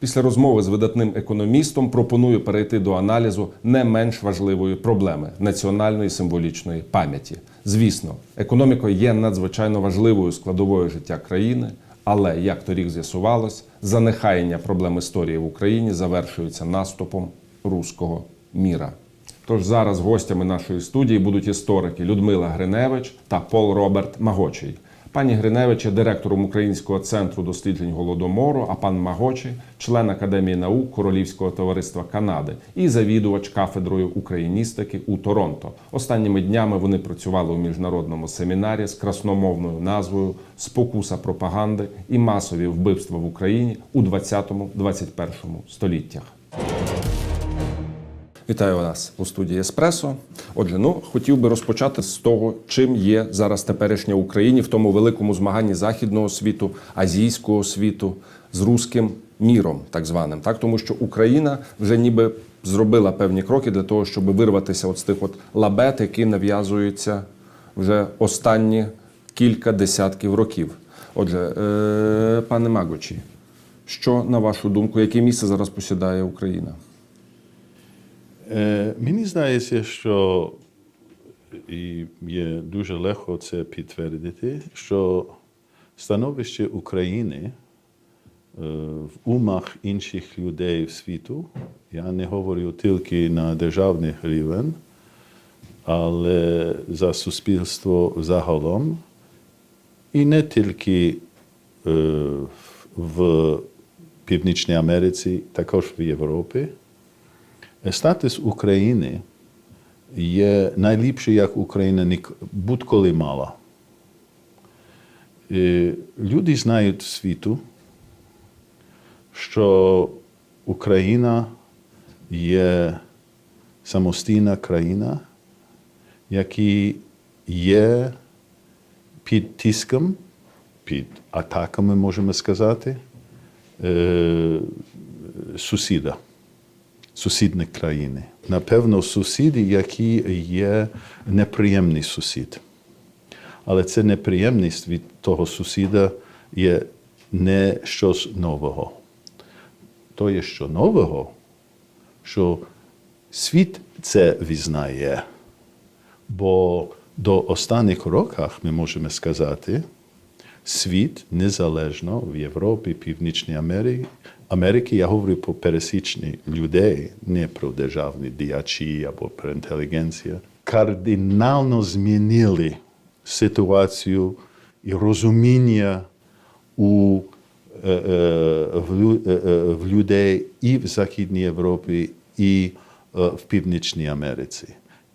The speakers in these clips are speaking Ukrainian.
Після розмови з видатним економістом пропоную перейти до аналізу не менш важливої проблеми національної символічної пам'яті. Звісно, економіка є надзвичайно важливою складовою життя країни, але як торік з'ясувалось, занехаяння проблем історії в Україні завершується наступом руського міра. Тож зараз гостями нашої студії будуть історики Людмила Гриневич та Пол Роберт Магочий. Пані Гриневич директором Українського центру досліджень голодомору, а пан Магочий – член Академії наук Королівського товариства Канади і завідувач кафедрою україністики у Торонто. Останніми днями вони працювали у міжнародному семінарі з красномовною назвою Спокуса пропаганди і масові вбивства в Україні у 20-21 століттях. Вітаю вас у студії Еспресо. Отже, ну хотів би розпочати з того, чим є зараз теперішня Україні в тому великому змаганні західного світу, азійського світу з руським міром, так званим. Так, тому що Україна вже ніби зробила певні кроки для того, щоб вирватися от з тих от лабет, які нав'язуються вже останні кілька десятків років. Отже, е, пане Магочі, що на вашу думку, яке місце зараз посідає Україна? Е, Мені здається, що і є дуже легко це підтвердити, що становище України е, в умах інших людей в світу, я не говорю тільки на державний рівень, але за суспільство загалом, і не тільки е, в Північній Америці, також в Європі. Статус України є найліпший, як Україна будь-коли мала. Е, Люди знають світу, що Україна є самостійна країна, яка є під тиском, під атаками, можемо сказати, е, сусіда сусідні країни. Напевно, сусіди, які є неприємний сусід. Але це неприємність від того сусіда є не щось нового. То є що нового, що світ це визнає. Бо до останніх років ми можемо сказати, світ незалежно в Європі, Північній Америці, Америки, я говорю про пересічні людей, не про державні діячі або про інтелігенцію, кардинально змінили ситуацію і розуміння у, е, е, в, е, е, в людей і в Західній Європі, і е, в Північній Америці.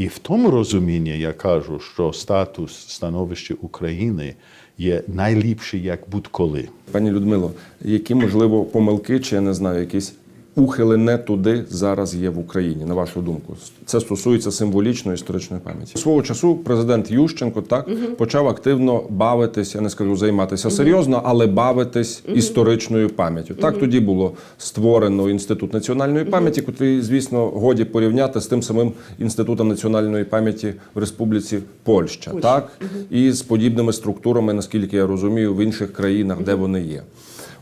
І в тому розумінні я кажу, що статус становище України є найліпший як будь-коли. Пані Людмило, які можливо помилки, чи я не знаю, якісь ухили не туди зараз є в Україні, на вашу думку? Це стосується символічної історичної пам'яті. Свого часу президент Ющенко так почав активно бавитись, я не скажу займатися серйозно, але бавитись історичною пам'яттю. Так тоді було створено інститут національної пам'яті, котрий, звісно, годі порівняти з тим самим інститутом національної пам'яті в Республіці Польща, так? І з подібними структурами, наскільки я розумію, в інших країнах, де вони є.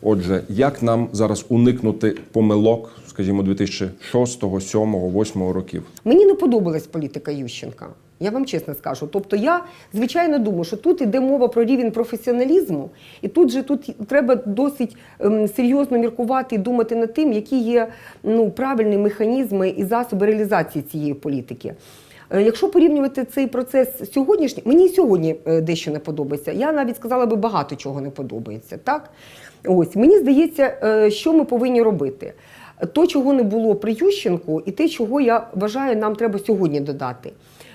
Отже, як нам зараз уникнути помилок, скажімо, 2006, 2007, 2008 років? Мені не подобалась політика Ющенка. Я вам чесно скажу. Тобто, я звичайно думаю, що тут іде мова про рівень професіоналізму, і тут же тут треба досить ем, серйозно міркувати і думати над тим, які є ну, правильні механізми і засоби реалізації цієї політики. Е, Якщо порівнювати цей процес сьогоднішній, мені сьогодні е, дещо не подобається. Я навіть сказала би багато чого не подобається. Так? Ось мені здається, е, що ми повинні робити. То, чого не було при Ющенку, і те, чого я вважаю, нам треба сьогодні додати.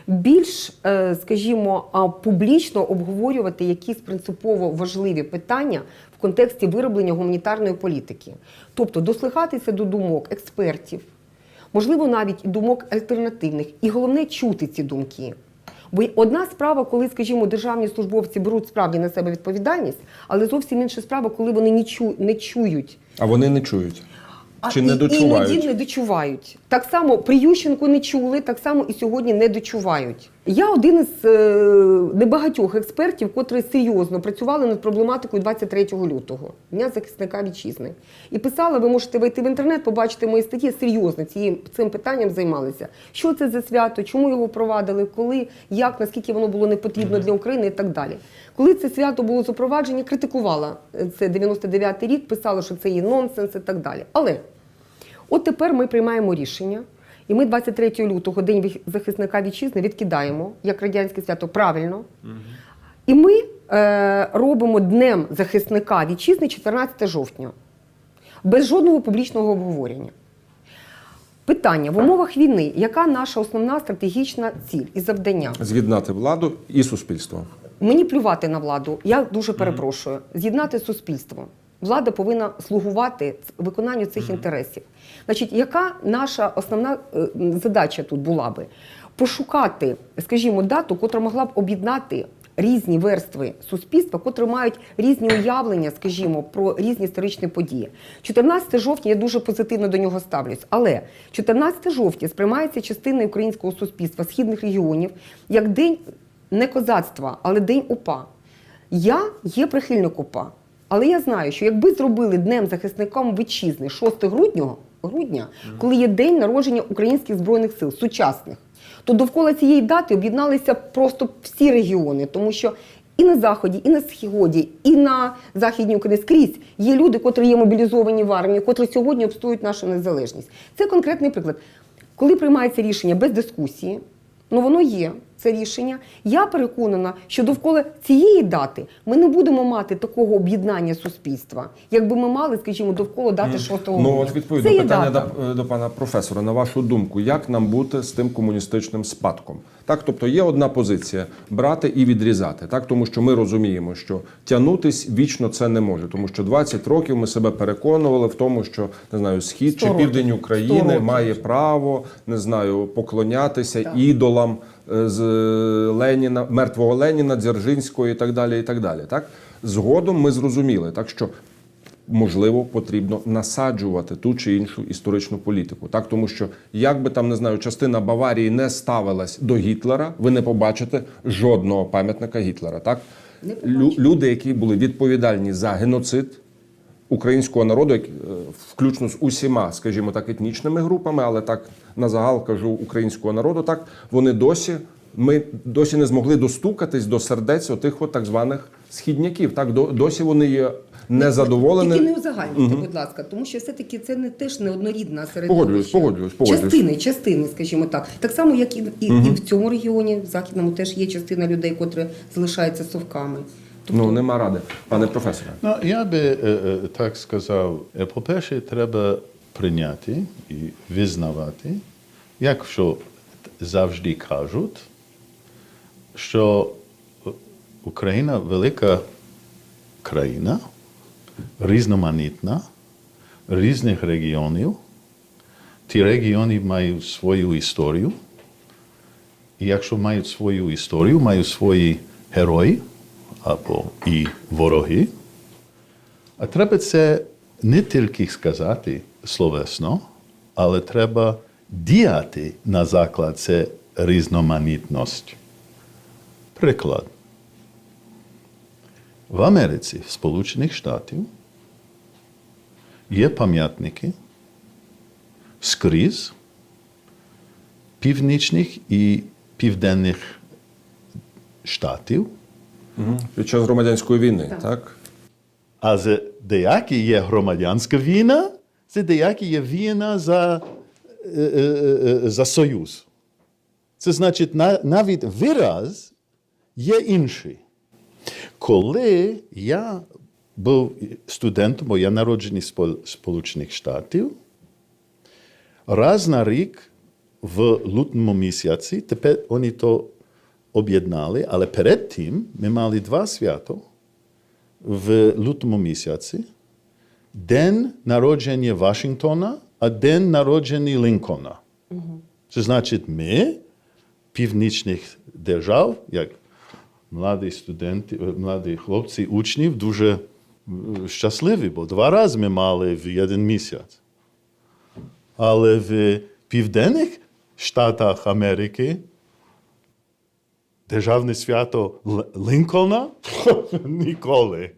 Більш, е, скажімо, публічно обговорювати якісь принципово важливі питання в контексті вироблення гуманітарної політики, тобто дослухатися до думок експертів, можливо, навіть думок альтернативних, і головне чути ці думки. Бо одна справа, коли, скажімо, державні службовці беруть справді на себе відповідальність, але зовсім інша справа, коли вони не чу- не чують А вони не чують. Чи а не дочувають? Іноді не дочувають. Так само при Ющенку не чули, так само і сьогодні не дочувають. Я один із е, небагатьох експертів, котрі серйозно працювали над проблематикою 23 лютого, Дня захисника вітчизни. І писала, ви можете вийти в інтернет, побачити мої статті, серйозно цією, цим питанням займалися. Що це за свято, чому його провадили, коли, як, наскільки воно було не потрібно для України і так далі. Коли це свято було запровадження, критикувала е, це 99-й рік, писала, що це є нонсенс і так далі. Але От тепер ми приймаємо рішення, і ми 23 лютого, День захисника вітчизни, відкидаємо як радянське свято правильно. І ми е, робимо Днем захисника вітчизни 14 жовтня, без жодного публічного обговорення. Питання в умовах війни, яка наша основна стратегічна ціль і завдання? З'єднати владу і суспільство. Мені плювати на владу. Я дуже перепрошую. З'єднати суспільство. Влада повинна слугувати виконанню цих інтересів. Значить, яка наша основна е, задача тут була би? Пошукати, скажімо, дату, котра могла б об'єднати різні верстви суспільства, котрі мають різні уявлення, скажімо, про різні історичні події. 14 жовтня я дуже позитивно до нього ставлюсь. Але 14 жовтня сприймається частиною українського суспільства східних регіонів як день не козацтва, але день УПА. Я є прихильник УПА, але я знаю, що якби зробили днем захисником вітчизни 6 грудня, грудня, коли є день народження українських збройних сил сучасних, то довкола цієї дати об'єдналися просто всі регіони, тому що і на заході, і на сході, і на західній Україні скрізь є люди, котрі є мобілізовані в армії, котрі сьогодні обстоюють нашу незалежність. Це конкретний приклад. Коли приймається рішення без дискусії, Ну, воно є, це рішення. Я переконана, що довкола цієї дати ми не будемо мати такого об'єднання суспільства, якби ми мали, скажімо, довкола дати 6 грудня. Ну от відповідно Це питання до, до пана професора. На вашу думку, як нам бути з тим комуністичним спадком? Так, тобто є одна позиція брати і відрізати, так тому що ми розуміємо, що тягнутись вічно це не може, тому що 20 років ми себе переконували в тому, що не знаю, схід чи років. південь України має право не знаю поклонятися ідолам е, з Леніна, мертвого Леніна, Дзержинського і так далі. І так далі. Так згодом ми зрозуміли, так що можливо, потрібно насаджувати ту чи іншу історичну політику. Так, тому що як би там не знаю, частина Баварії не ставилась до Гітлера, ви не побачите жодного пам'ятника Гітлера. Так, Лю- люди, які були відповідальні за геноцид. Українського народу, е, включно з усіма, скажімо так, етнічними групами, але так на загал кажу українського народу, так вони досі ми досі не змогли достукатись до сердець отих от так званих східняків. Так досі вони є незадоволені. Тільки не узагальнюйте, будь ласка, тому що все-таки це не теж неоднорідна середовище. Погоджуюсь, погоджуюсь, погоджуюсь. Частини, частини, скажімо так. Так само, як і, і, і в цьому регіоні, в західному, теж є частина людей, котрі залишаються совками. Тобто, Ну нема ради, пане професоре. Ну, я би е, е, так сказав, Е, по-перше, треба прийняти і визнавати, як що завжди кажуть, що Україна велика країна, різноманітна, різних регіонів. Ті регіони мають свою історію. І якщо мають свою історію, мають свої герої або і вороги. А треба це не тільки сказати словесно, але треба діяти на заклад це різноманітність. Приклад. В Америці, в Сполучених Штатів, є пам'ятники скрізь північних і південних штатів. Під час громадянської війни, так? А за деякі є громадянська війна, це деякі є війна за, е, е, е, за союз. Це значить, на- навіть вираз є інший. Коли я був студентом, бо я народжений з Пол- Сполучених Штатів, раз на рік в лютому місяці, тепер вони то об'єднали, але перед тим ми мали два свято в лютому місяці день народження Вашингтона, а день народження Лінкольна. Це значить, ми, північних держав, як младі студенти, младі хлопці, учнів, дуже щасливі, бо два рази ми мали в один місяць. Але в Південних Штатах Америки державне свято Л- Лінкольна ніколи.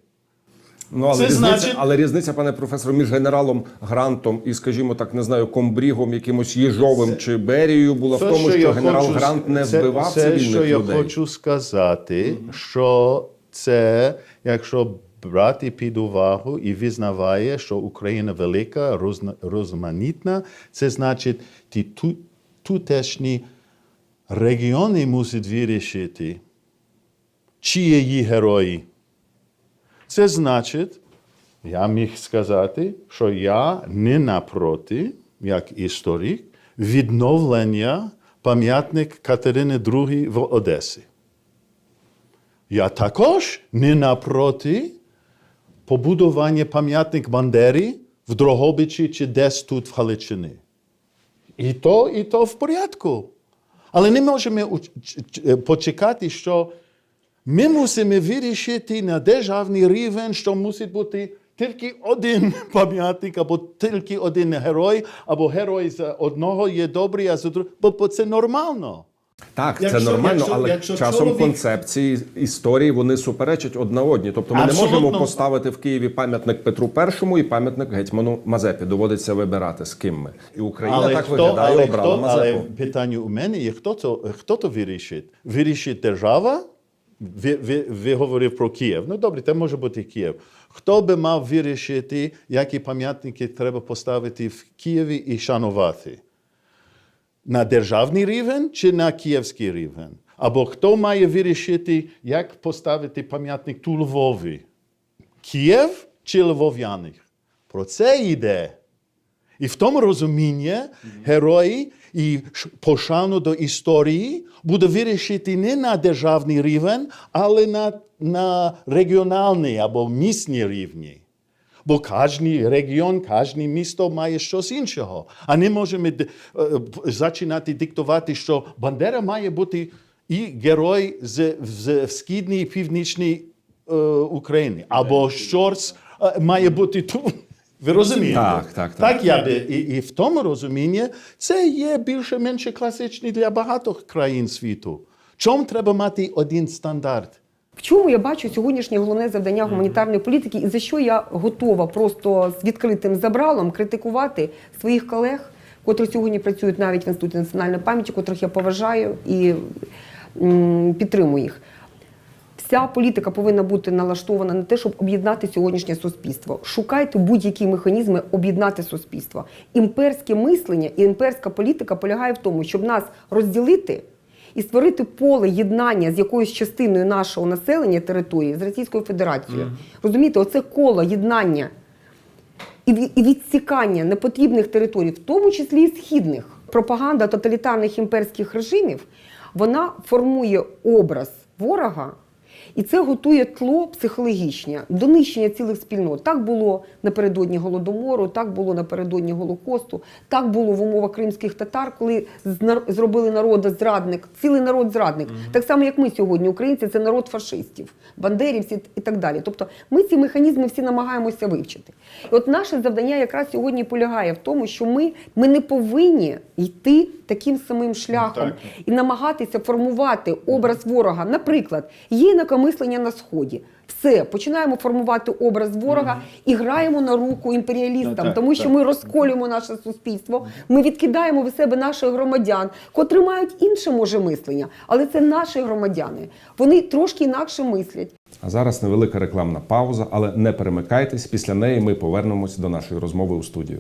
Ну, але, Це різниця, значить- але різниця, пане професоре, між генералом Грантом і, скажімо так, не знаю, комбрігом, якимось Єжовим чи Берією була в тому, що генерал хочу- Грант не це- вбивав це, цивільних що я хочу сказати, що це, якщо брати під увагу і визнаває, що Україна велика, розна- розманітна, це значить, ті ту- тутешні регіони мусять вирішити, чи є її герої. Це значить, я міг сказати, що я не напроти, як історик, відновлення пам'ятник Катерини II в Одесі. Я також не напроти побудування пам'ятник Бандері в Дрогобичі чи десь тут в Галичині. І то, і то в порядку. Але не можемо ч- почекати, що ми мусимо вирішити на державний рівень, що мусить бути тільки один пам'ятник, або тільки один герой, або герой за одного є добрий, а за другого. Бо це нормально. Так, це нормально, якщо- але якщо часом чоловік- концепції історії вони суперечать одна одній. Тобто ми не можемо поставити в Києві пам'ятник Петру І і пам'ятник гетьману Мазепі. Доводиться вибирати з ким ми. І Україна так виглядає, але, обрала хто, але Мазепу. питання у мене є, хто то, хто то вирішить? Вирішить держава? Ви, ви, ви говорив про Київ. Ну добре, це може бути Київ. Хто би мав вирішити, які пам'ятники треба поставити в Києві і шанувати? На державний рівень чи на київський рівень? Або хто має вирішити, як поставити пам'ятник ту Львові? Київ чи львов'яни? Про це йде. І в тому розумінні герої і пошану до історії буде вирішити не на державний рівень, але на, на регіональний або місний рівні. Бо кожен регіон, кожне місто має щось іншого. А не можемо починати диктувати, що Бандера має бути і герой з, з східній і північній е, України, або е, має бути тут. Ви розумієте? Так, так, так. Так я би і, і в тому розумінні це є більше-менше класичний для багатьох країн світу. Чому треба мати один стандарт? В чому я бачу сьогоднішнє головне завдання гуманітарної політики, і за що я готова просто з відкритим забралом критикувати своїх колег, котрі сьогодні працюють навіть в інституті національної пам'яті, котрих я поважаю і підтримую їх. Вся політика повинна бути налаштована на те, щоб об'єднати сьогоднішнє суспільство. Шукайте будь-які механізми об'єднати суспільство. Імперське мислення і імперська політика полягає в тому, щоб нас розділити і створити поле єднання з якоюсь частиною нашого населення території з Російською Федерацією. Розумієте, оце коло єднання і і відсікання непотрібних територій, в тому числі і східних. Пропаганда тоталітарних імперських режимів вона формує образ ворога, і це готує тло психологічне до нищення цілих спільнот. Так було напередодні голодомору, так було напередодні Голокосту, так було в умовах кримських татар, коли зробили народа зрадник, цілий народ зрадник. Так само, як ми сьогодні, українці, це народ фашистів, бандерівці і так далі. Тобто ми ці механізми всі намагаємося вивчити. І от наше завдання якраз сьогодні полягає в тому, що ми, ми не повинні йти таким самим шляхом і намагатися формувати образ ворога. Наприклад, є інакомислення на сході. Все, починаємо формувати образ ворога і граємо на руку імперіалістам, Так, тому що так. ми розколюємо наше суспільство. Ми відкидаємо від себе наших громадян, котрі мають інше може мислення, але це наші громадяни. Вони трошки інакше мислять. А зараз невелика рекламна пауза, але не перемикайтесь. Після неї ми повернемось до нашої розмови у студію.